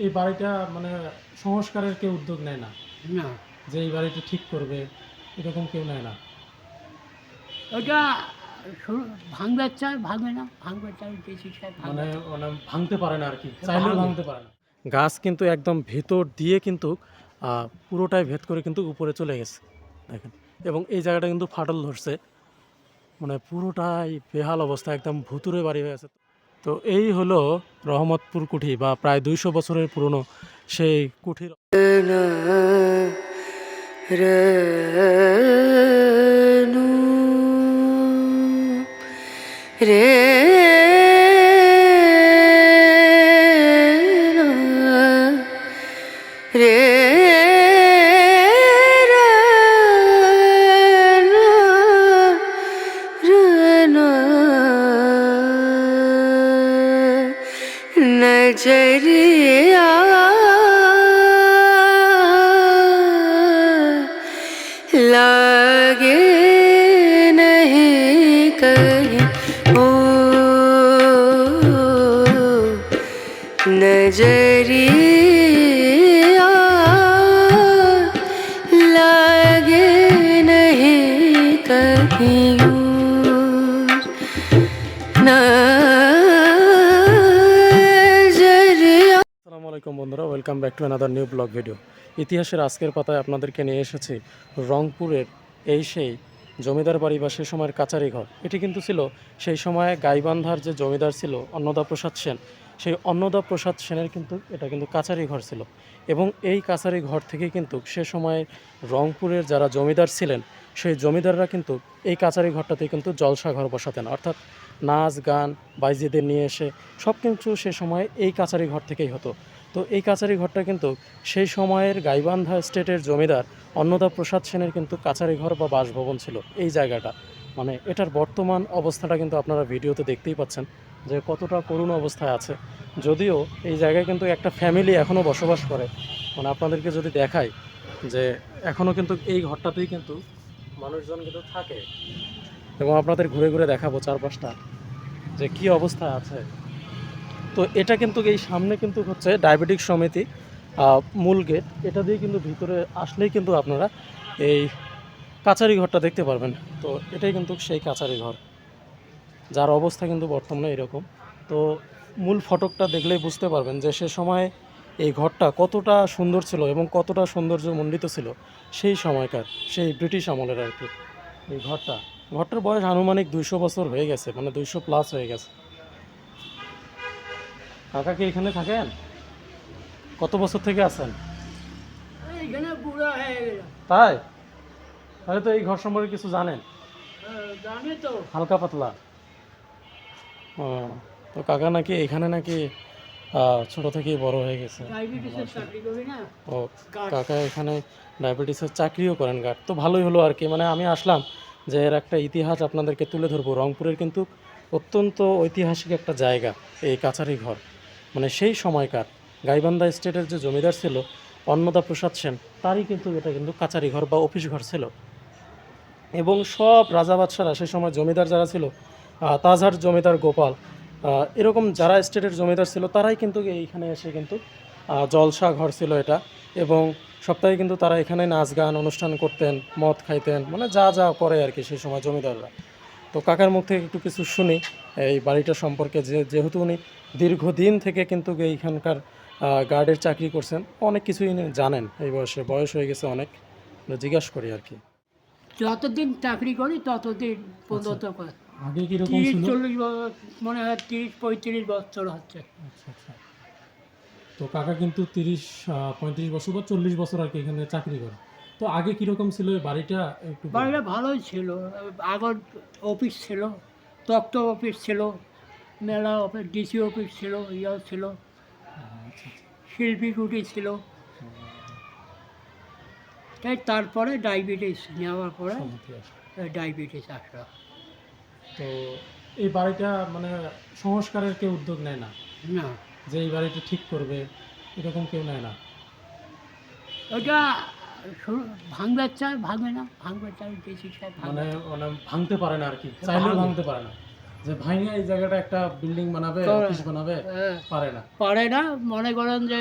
এই বাড়িটা মানে সংস্কারের কেউ উদ্যোগ নেয় না। না। যে এই বাড়িটা ঠিক করবে এরকম কেউ নেয় না। ওটা ভাঙবার চায় ভাঙবে না ভাঙবার চায় বেশি মানে মানে ভাঙতে পারে না আর কি চাইলেও ভাঙতে পারে না। গাছ কিন্তু একদম ভেতর দিয়ে কিন্তু আহ, পুরোটাই ভেদ করে কিন্তু উপরে চলে গেছে দেখেন। এবং এই জায়গাটা কিন্তু ফাটল ধরছে। মানে পুরোটাই বেহাল অবস্থা একদম ভুতুরে বাড়ি হয়ে আছে। তো এই হলো রহমতপুর কুঠি বা প্রায় দুইশো বছরের পুরনো সেই কুঠির রে नजरिया welcome back to another new blog video ইতিহাসের আজকের পাতায় আপনাদেরকে নিয়ে এসেছি রংপুরের এই সেই জমিদার বাড়ি বা সে সময়ের কাচারি ঘর। এটি কিন্তু ছিল সেই সময়ে গাইবান্ধার যে জমিদার ছিল অন্নদা প্রসাদ সেন, সেই অন্নদা প্রসাদ সেনের কিন্তু এটা কিন্তু কাচারি ঘর ছিল। এবং এই কাচারি ঘর থেকে কিন্তু সে সময়ে রংপুরের যারা জমিদার ছিলেন, সেই জমিদাররা কিন্তু এই কাচারি ঘরটাতে কিন্তু জলসা ঘর বসাতেন। অর্থাৎ নাচ, গান, বাইজিদের নিয়ে এসে সব কিছু সে সময় এই কাচারি ঘর থেকেই হতো। তো এই কাচারি ঘরটা কিন্তু সেই সময়ের গাইবান্ধা স্টেটের জমিদার অন্নদা প্রসাদ সেনের কিন্তু কাচারি ঘর বা বাসভবন ছিল এই জায়গাটা। মানে এটার বর্তমান অবস্থাটা কিন্তু আপনারা ভিডিওতে দেখতেই পাচ্ছেন যে কতটা করুণ অবস্থায় আছে। যদিও এই জায়গায় কিন্তু একটা ফ্যামিলি এখনও বসবাস করে। মানে আপনাদেরকে যদি দেখাই যে এখনও কিন্তু এই ঘরটাতেই কিন্তু মানুষজন কিন্তু থাকে। এবং আপনাদের ঘুরে ঘুরে দেখাবো চারপাশটা যে কি অবস্থায় আছে। তো এটা কিন্তু এই সামনে কিন্তু হচ্ছে ডায়াবেটিক সমিতি মূল গেট। এটা দিয়ে কিন্তু ভিতরে আসলেই কিন্তু আপনারা এই কাচারি ঘরটা দেখতে পারবেন। তো এটাই কিন্তু সেই কাচারি ঘর, যার অবস্থা কিন্তু বর্তমানে এরকম। তো মূল ফটকটা দেখলেই বুঝতে পারবেন যে সে সময় এই ঘরটা কতটা সুন্দর ছিল এবং কতটা সৌন্দর্য মণ্ডিত ছিল সেই সময়কার, সেই ব্রিটিশ আমলের আর কি। এই ঘরটা, ঘরটার বয়স আনুমানিক দুইশো বছর হয়ে গেছে মানে দুইশো প্লাস হয়ে গেছে। কাকা কি এখানে থাকেন? কত বছর থেকে আছেন? হয়ে তাই? তাহলে তো এই ঘর সম্পর্কে কিছু জানেন? তো। হালকা পাতলা। ও তো কাকা নাকি এখানে নাকি ছোট থেকেই বড় হয়ে গেছে? না? ও কাকা এখানে ডায়াবেটিসের চাকরিও করেন গার্ড তো ভালোই হলো আর কি। মানে আমি আসলাম যে এর একটা ইতিহাস আপনাদেরকে তুলে ধরবো। রংপুরের কিন্তু অত্যন্ত ঐতিহাসিক একটা জায়গা এই কাছারি ঘর। মানে সেই সময়কার গাইবান্ধা স্টেটের যে জমিদার ছিল, অন্নদা প্রসাদ সেন, তারই কিন্তু এটা কিন্তু কাচারি ঘর বা অফিস ঘর ছিল। এবং সব রাজা বাদশারা সেই সময় জমিদার যারা ছিল তাজহার জমিদার গোপাল এরকম যারা স্টেটের জমিদার ছিল, তারাই কিন্তু এইখানে এসে কিন্তু জলসা ঘর ছিল এটা। এবং সপ্তাহে কিন্তু তারা এখানে নাচ গান, অনুষ্ঠান করতেন, মদ খাইতেন মানে যা যা করে আর কি সেই সময় জমিদাররা। তো কাকার মুখ থেকে একটু কিছু শুনি। এই বাড়িটা সম্পর্কে যে যেহেতু উনি দীর্ঘদিন থেকে কিন্তু এইখানকার গার্ডের চাকরি করছেন অনেক কিছুই জানেন। এই বয়সে বয়স হয়ে গেছে অনেক। জিজ্ঞাসা করি আর কি। যতদিন চাকরি করি ততদিন পর্যন্ত আগে কীরকম তিরিশ ছিল চল্লিশ বছর মনে হয় তিরিশ পঁয়ত্রিশ বছর হচ্ছে। আচ্ছা আচ্ছা। তো কাকা কিন্তু তিরিশ পঁয়ত্রিশ বছর বা চল্লিশ বছর আর কি এখানে চাকরি করে। তো আগে কীরকম ছিল বাড়িটা? একটু বাড়িটা ভালোই ছিল। আগর অফিস ছিল। তক্ত অফিস ছিল মেলা অফিস ডিসি অফিস ছিল ইয়াও ছিল শিল্পী কুটি ছিল। তাই তারপরে ডায়াবেটিস নেওয়ার পরে। ডায়াবেটিস আসলো। তো এই বাড়িটা মানে সংস্কারের কেউ উদ্যোগ নেয় না? না। যে এই বাড়িটা ঠিক করবে এরকম কেউ নেয় না? ওটা ভাঙবার চায় ভাঙবে না ভাঙবার চায় বেশি মানে মানে ভাঙতে পারে না আর কি চাইলেও ভাঙতে পারে না। যে এই জায়গাটা একটা বিল্ডিং বানাবে অফিস বানাবে হ্যাঁ, পারে না। পারে না মনে করেন যে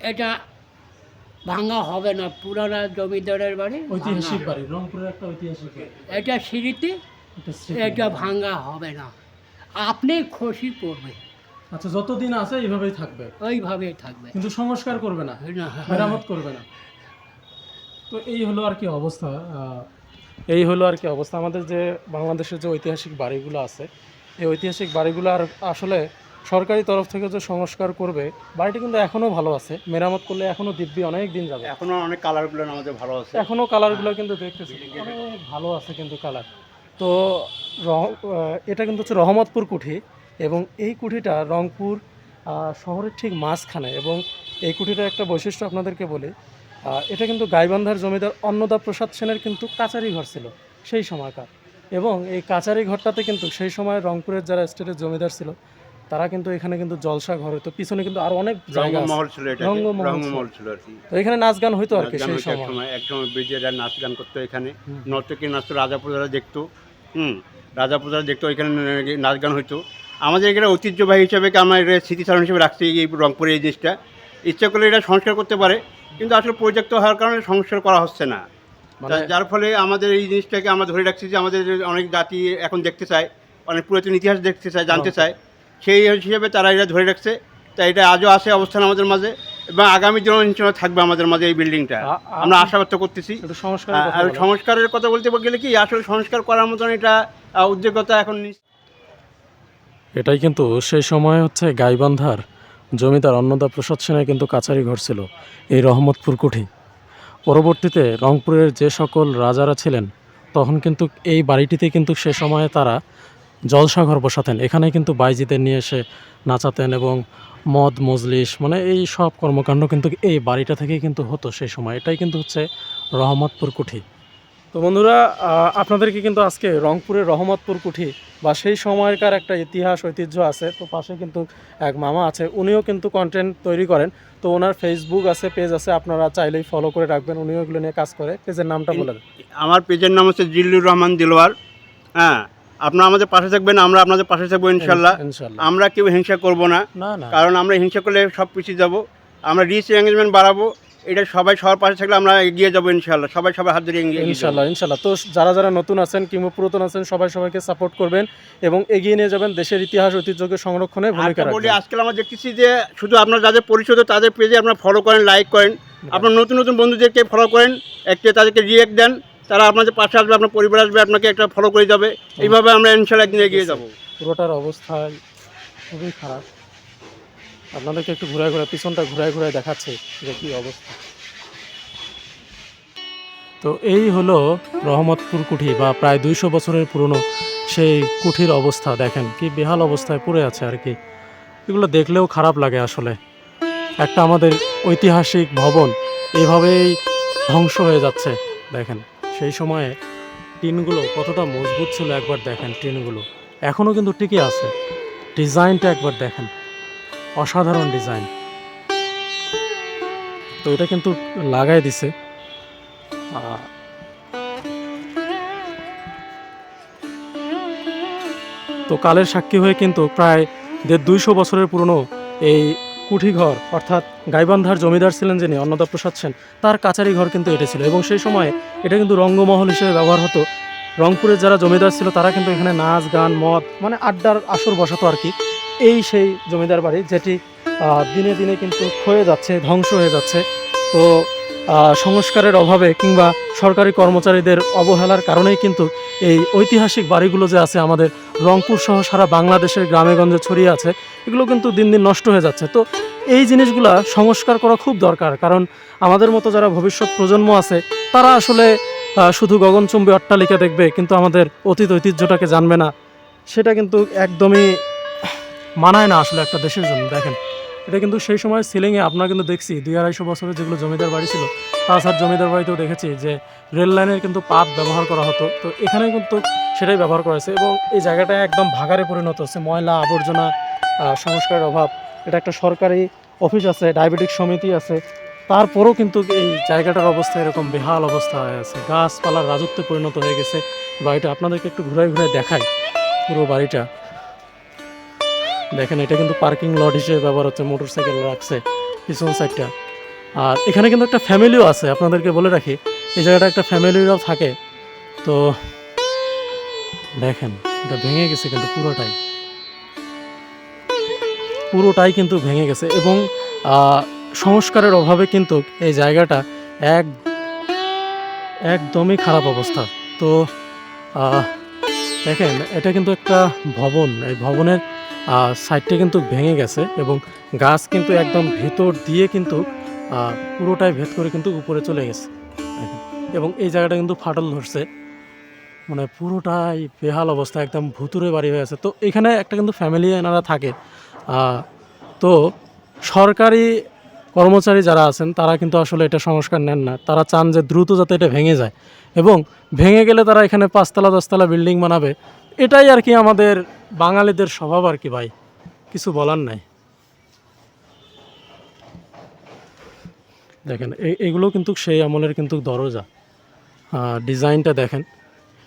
এটা ভাঙা হবে না পুরানা জমিদারের বাড়ি ঐতিহাসিক বাড়ি রংপুরের একটা ঐতিহাসিক এটা সিঁড়িতে এটা স্মৃতি। এটা ভাঙা হবে না। আপনি খুশি করবে আচ্ছা যতদিন আছে এইভাবেই থাকবে। ওইভাবে থাকবে। কিন্তু সংস্কার করবে না মেরামত করবে না। তো এই হলো আর কি অবস্থা এই হলো আর কি অবস্থা। আমাদের যে বাংলাদেশের যে ঐতিহাসিক বাড়িগুলো আছে এই ঐতিহাসিক বাড়িগুলো আর আসলে সরকারি তরফ থেকে যে সংস্কার করবে বাড়িটি কিন্তু এখনও ভালো আছে। মেরামত করলে এখনও দিব্যি অনেক দিন যাবে। এখনও অনেক কালারগুলো আমাদের ভালো আছে। এখনও কালারগুলো কিন্তু দেখতেছি। অনেক ভালো আছে কিন্তু কালার। তো রহ- এটা কিন্তু হচ্ছে রহমতপুর কুঠি। এবং এই কুঠিটা রংপুর শহরের ঠিক মাঝখানে এবং এই কুঠিটার একটা বৈশিষ্ট্য আপনাদেরকে বলি এটা কিন্তু গাইবান্ধার জমিদার অন্নদা প্রসাদ সেনের কিন্তু কাচারি ঘর ছিল সেই সময়কার। এবং এই কাচারি ঘরটাতে কিন্তু সেই সময় রংপুরের যারা স্টেটের জমিদার ছিল তারা কিন্তু এখানে কিন্তু জলসা ঘর হতো পিছনে কিন্তু আরও অনেক জায়গা রঙ্গমহল ছিল এটা রঙ্গমহল ছিল। আর কি। তো এখানে নাচ গান হইতো আর কি সেই সময়। এক সময় নাচ গান করতো এখানে। নর্তকী নাচতো রাজা প্রজারা দেখতো। হুম রাজা প্রজারা দেখতো এখানে নাচ গান হইতো। আমাদের এখানে ঐতিহ্যবাহী হিসাবে আমার এটা স্মৃতিচারণ হিসেবে রাখছে এই রংপুরে এই জিনিসটা? ইচ্ছা করলে এটা সংস্কার করতে পারে কিন্তু আসলে পর্যাপ্ত হওয়ার কারণে সংস্কার করা হচ্ছে না। মানে যার ফলে আমাদের এই জিনিসটাকে আমরা ধরে রাখছি যে আমাদের অনেক জাতি এখন দেখতে চায় অনেক পুরাতন ইতিহাস দেখতে চায় জানতে চায়। সেই হিসেবে তারা এটা ধরে রাখছে। তাই এটা আজও আসে অবস্থান আমাদের মাঝে এবং আগামী দিনেও ইনশাল্লাহ থাকবে আমাদের মাঝে এই বিল্ডিংটা। আমরা আশা ব্যক্ত করতেছি। সংস্কার সংস্কারের কথা বলতে গেলে কি আসলে সংস্কার করার মতন এটা উদ্যোগতা এখন এটাই কিন্তু সেই সময় হচ্ছে গাইবান্ধার জমিদার অন্নদা প্রসাদ সেনের কিন্তু কাছারি ঘর ছিল, এই রহমতপুর কুঠি। পরবর্তীতে রংপুরের যে সকল রাজারা ছিলেন, তখন কিন্তু এই বাড়িটিতে কিন্তু সে সময়ে তারা জলসাঘর বসাতেন। এখানে কিন্তু বাইজিদের নিয়ে এসে নাচাতেন এবং মদ, মজলিস মানে এই সব কর্মকাণ্ড কিন্তু এই বাড়িটা থেকেই কিন্তু হতো সেই সময়। এটাই কিন্তু হচ্ছে রহমতপুর কুঠি। তো বন্ধুরা আপনাদেরকে কিন্তু আজকে রংপুরের রহমতপুর কুঠি বা সেই সময়কার একটা ইতিহাস ঐতিহ্য আছে। তো পাশে কিন্তু এক মামা আছে উনিও কিন্তু কন্টেন্ট তৈরি করেন। তো ওনার ফেসবুক আছে পেজ আছে আপনারা চাইলেই ফলো করে রাখবেন। উনিও এগুলো নিয়ে কাজ করে। পেজের নামটা বলে দেন। আমার পেজের নাম হচ্ছে জিল্লুর রহমান দিলওয়ার হ্যাঁ আপনারা আমাদের পাশে থাকবেন আমরা আপনাদের পাশে থাকব ইনশাল্লাহ। ইনশাল্লাহ। আমরা কেউ হিংসা করব না। না না। কারণ আমরা হিংসা করলে সব পিছিয়ে যাব। আমরা রিচ এঙ্গেজমেন্ট বাড়াবো। এটা সবাই সবার পাশে থাকলে আমরা এগিয়ে যাব ইনশাল্লাহ সবাই সবাই হাত ধরে এগিয়ে ইনশাল্লাহ ইনশাল্লাহ তো যারা যারা নতুন আছেন কিংবা পুরাতন আছেন সবাই সবাইকে সাপোর্ট করবেন এবং এগিয়ে নিয়ে যাবেন দেশের ইতিহাস ঐতিহ্যকে সংরক্ষণে ভূমিকা রাখবেন। আজকাল আমরা দেখতেছি যে শুধু আপনার যাদের পরিচিত তাদের পেজে আপনার ফলো করেন লাইক করেন। আপনার নতুন নতুন বন্ধুদেরকে ফলো করেন একটা তাদেরকে রিয়েক্ট দেন। তারা আপনাদের পাশে আসবে আপনার পরিবার আসবে আপনাকে একটা ফলো করে যাবে। এইভাবে আমরা ইনশাল্লাহ একদিন এগিয়ে যাব। পুরোটার অবস্থা খুবই খারাপ। আপনাদেরকে একটু ঘুরায় ঘুরায়, পিছনটা ঘুরায় ঘুরায় দেখাচ্ছে যে কী অবস্থা। তো এই হলো রহমতপুর কুঠি বা প্রায় দুইশো বছরের পুরনো সেই কুঠির অবস্থা, দেখেন কি বেহাল অবস্থায় পড়ে আছে আর কি। এগুলো দেখলেও খারাপ লাগে আসলে। একটা আমাদের ঐতিহাসিক ভবন এইভাবেই ধ্বংস হয়ে যাচ্ছে, দেখেন। সেই সময়ে টিনগুলো কতটা মজবুত ছিল একবার দেখেন, টিনগুলো। এখনও কিন্তু টিকে আছে। ডিজাইনটা একবার দেখেন। অসাধারণ ডিজাইন। তো এটা কিন্তু লাগাই দিছে। তো কালের সাক্ষী হয়ে কিন্তু প্রায় দেড় দুইশো বছরের পুরনো এই কুঠিঘর, অর্থাৎ গাইবান্ধার জমিদার ছিলেন যিনি, অন্নদা প্রসাদ সেন, তার কাচারি ঘর কিন্তু এটা ছিল। এবং সেই সময়ে এটা কিন্তু রঙ্গমহল হিসেবে ব্যবহার হতো। রংপুরের যারা জমিদার ছিল, তারা কিন্তু এখানে নাচ, গান, মদ মানে আড্ডার আসর বসাতো আর কি। এই সেই জমিদার বাড়ি যেটি দিনে দিনে কিন্তু ক্ষয়ে যাচ্ছে, ধ্বংস হয়ে যাচ্ছে। তো সংস্কারের অভাবে কিংবা সরকারি কর্মচারীদের অবহেলার কারণেই কিন্তু এই ঐতিহাসিক বাড়িগুলো যে আছে আমাদের রংপুর সহ সারা বাংলাদেশের গ্রামে গঞ্জে ছড়িয়ে আছে, এগুলো কিন্তু দিন দিন নষ্ট হয়ে যাচ্ছে। তো, এই জিনিসগুলা সংস্কার করা খুব দরকার, কারণ আমাদের মতো যারা ভবিষ্যৎ প্রজন্ম আছে, তারা আসলে শুধু গগনচুম্বী অট্টালিকা দেখবে, কিন্তু আমাদের অতীত ঐতিহ্যটাকে জানবে না। সেটা কিন্তু একদমই মানায় না আসলে একটা দেশের জন্য, দেখেন। এটা কিন্তু সেই সময় সিলিংয়ে আপনার কিন্তু দেখছি, দুই আড়াইশো বছরের যেগুলো জমিদার বাড়ি ছিল, তাছাড়া জমিদার বাড়িতেও দেখেছি যে রেল লাইনের কিন্তু পাত ব্যবহার করা হতো। তো এখানে কিন্তু সেটাই ব্যবহার করা হয়েছে এবং এই জায়গাটা একদম ভাগারে পরিণত হচ্ছে, ময়লা আবর্জনা সংস্কারের অভাব। এটা একটা সরকারি অফিস আছে, ডায়াবেটিক সমিতি আছে। তারপরেও কিন্তু এই জায়গাটার অবস্থা এরকম বেহাল অবস্থা হয়ে আছে। গাছপালার রাজত্বে পরিণত হয়ে গেছে। বাড়িটা আপনাদেরকে একটু ঘুরে ঘুরে দেখাই পুরো বাড়িটা। দেখেন, এটা কিন্তু পার্কিং লট হিসেবে ব্যবহার হচ্ছে মোটর সাইকেল রাখছে পিছন সাইডটা আর এখানে কিন্তু একটা ফ্যামিলিও আছে, আপনাদেরকে বলে রাখি, এই জায়গাটা একটা ফ্যামিলিরাও থাকে। তো দেখেন, এটা ভেঙে গেছে কিন্তু পুরোটাই। পুরোটাই কিন্তু ভেঙে গেছে এবং সংস্কারের অভাবে কিন্তু এই জায়গাটা এক, একদমই খারাপ অবস্থা। তো দেখেন, এটা কিন্তু একটা ভবন, এই ভবনের সাইডটা কিন্তু ভেঙে গেছে এবং গাছ কিন্তু একদম ভেতর দিয়ে কিন্তু পুরোটাই ভেদ করে কিন্তু উপরে চলে গেছে। এবং এই জায়গাটা কিন্তু ফাটল ধরছে। মানে পুরোটাই বেহাল অবস্থা, একদম ভুতুরে বাড়ি হয়ে আছে। তো এখানে একটা কিন্তু ফ্যামিলি এনারা থাকে। তো সরকারি কর্মচারী যারা আছেন, তারা কিন্তু আসলে এটা সংস্কার নেন না। তারা চান যে দ্রুত যাতে এটা ভেঙে যায়। এবং ভেঙে গেলে তারা এখানে পাঁচতলা দশতলা বিল্ডিং বানাবে। এটাই আর কি আমাদের বাঙালিদের স্বভাব আর কি ভাই? কিছু বলার নাই। দেখেন এগুলো কিন্তু সেই আমলের কিন্তু দরজা। ডিজাইনটা দেখেন,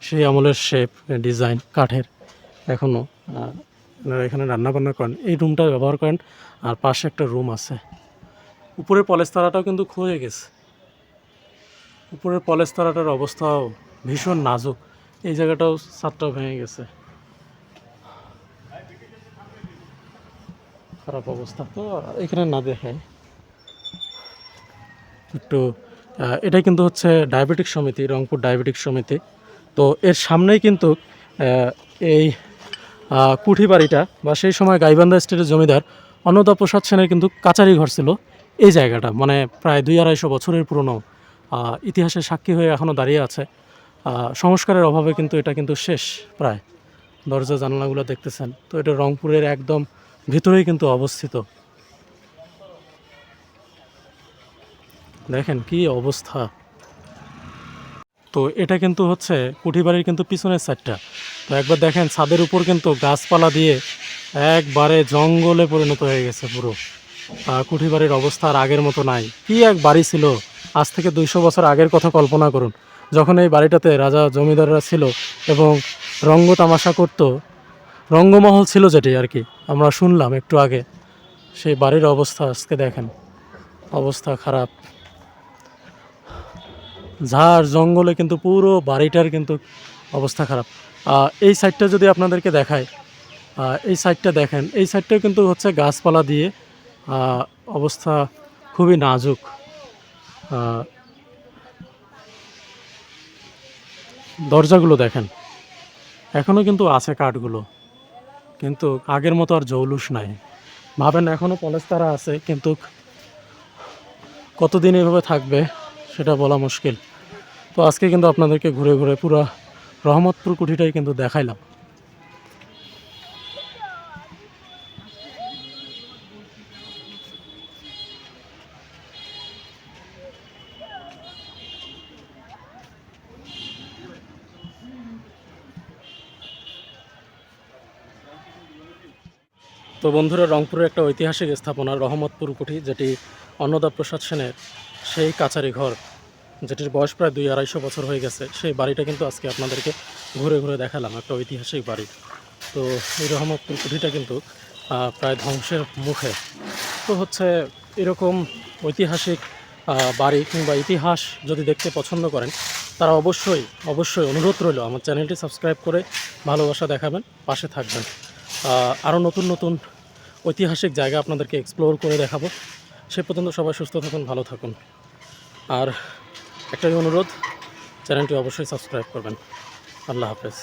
সেই আমলের শেপ ডিজাইন, কাঠের। এখনও এনারা এখানে রান্না বান্না করেন, এই রুমটা ব্যবহার করেন, আর পাশে একটা রুম আছে। উপরের পলেস্তারাটাও কিন্তু ক্ষয়ে গেছে। উপরের পলেস্তারাটার অবস্থাও ভীষণ নাজুক। এই জায়গাটাও ছাদটাও ভেঙে গেছে। খারাপ অবস্থা তো, এখানে না দেখায়। একটু এটা কিন্তু হচ্ছে ডায়াবেটিক সমিতি, রংপুর ডায়াবেটিক সমিতি। তো এর সামনেই কিন্তু এই কুঠি বাড়িটা বা সেই সময় গাইবান্ধা স্টেটের জমিদার অন্নদা প্রসাদ সেনের কিন্তু কাচারি ঘর ছিল এই জায়গাটা। মানে প্রায় দুই আড়াইশো বছরের পুরনো ইতিহাসের সাক্ষী হয়ে এখনও দাঁড়িয়ে আছে। সংস্কারের অভাবে কিন্তু এটা কিন্তু শেষ প্রায়। দরজা জানালাগুলো দেখতেছেন। তো এটা রংপুরের একদম ভিতরেই কিন্তু অবস্থিত। দেখেন কি অবস্থা। তো এটা কিন্তু হচ্ছে কুঠিবাড়ির কিন্তু পিছনের সাইডটা তো একবার দেখেন, ছাদের উপর কিন্তু গাছপালা দিয়ে একবারে জঙ্গলে পরিণত হয়ে গেছে পুরো। কুঠিবাড়ির অবস্থা আর আগের মতো নাই। কি এক বাড়ি ছিল? আজ থেকে দুইশো বছর আগের কথা কল্পনা করুন। যখন এই বাড়িটাতে রাজা জমিদাররা ছিল এবং রঙ্গ তামাশা করতো রঙ্গমহল ছিল যেটি আর কি। আমরা শুনলাম একটু আগে। সেই বাড়ির অবস্থা আজকে দেখেন। অবস্থা খারাপ। ঝাড় জঙ্গলে কিন্তু পুরো বাড়িটার কিন্তু অবস্থা খারাপ। এই সাইডটা যদি আপনাদেরকে দেখায় এই সাইডটা দেখেন, এই সাইডটা কিন্তু হচ্ছে গাছপালা দিয়ে অবস্থা খুবই নাজুক। দরজাগুলো দেখেন। এখনও কিন্তু আছে কাঠগুলো। কিন্তু আগের মতো আর জৌলুস নাই। ভাবেন এখনও পলেস্তারা আছে, কিন্তু কতদিন এভাবে থাকবে সেটা বলা মুশকিল। তো আজকে কিন্তু আপনাদেরকে ঘুরে ঘুরে পুরা রহমতপুর কুঠিটাই কিন্তু দেখাইলাম। তো বন্ধুরা, রংপুরের একটা ঐতিহাসিক স্থাপনা, রহমতপুর কুঠি, যেটি অন্নদা প্রসাদ সেনের সেই কাছারি ঘর, যেটির বয়স প্রায় দুই আড়াইশো বছর হয়ে গেছে, সেই বাড়িটা কিন্তু আজকে আপনাদেরকে ঘুরে ঘুরে দেখালাম, একটা ঐতিহাসিক বাড়ি। তো এই রহমতপুর কুঠিটা কিন্তু প্রায় ধ্বংসের মুখে। তো হচ্ছে এরকম ঐতিহাসিক বাড়ি কিংবা ইতিহাস যদি দেখতে পছন্দ করেন, তারা অবশ্যই অবশ্যই অনুরোধ রইল আমার চ্যানেলটি সাবস্ক্রাইব করে ভালোবাসা দেখাবেন, পাশে থাকবেন। আরও নতুন নতুন ঐতিহাসিক জায়গা আপনাদেরকে এক্সপ্লোর করে দেখাবো। সে পর্যন্ত সবাই সুস্থ থাকুন, ভালো থাকুন। আর একটাই অনুরোধ, চ্যানেলটি অবশ্যই সাবস্ক্রাইব করবেন। আল্লাহ হাফেজ।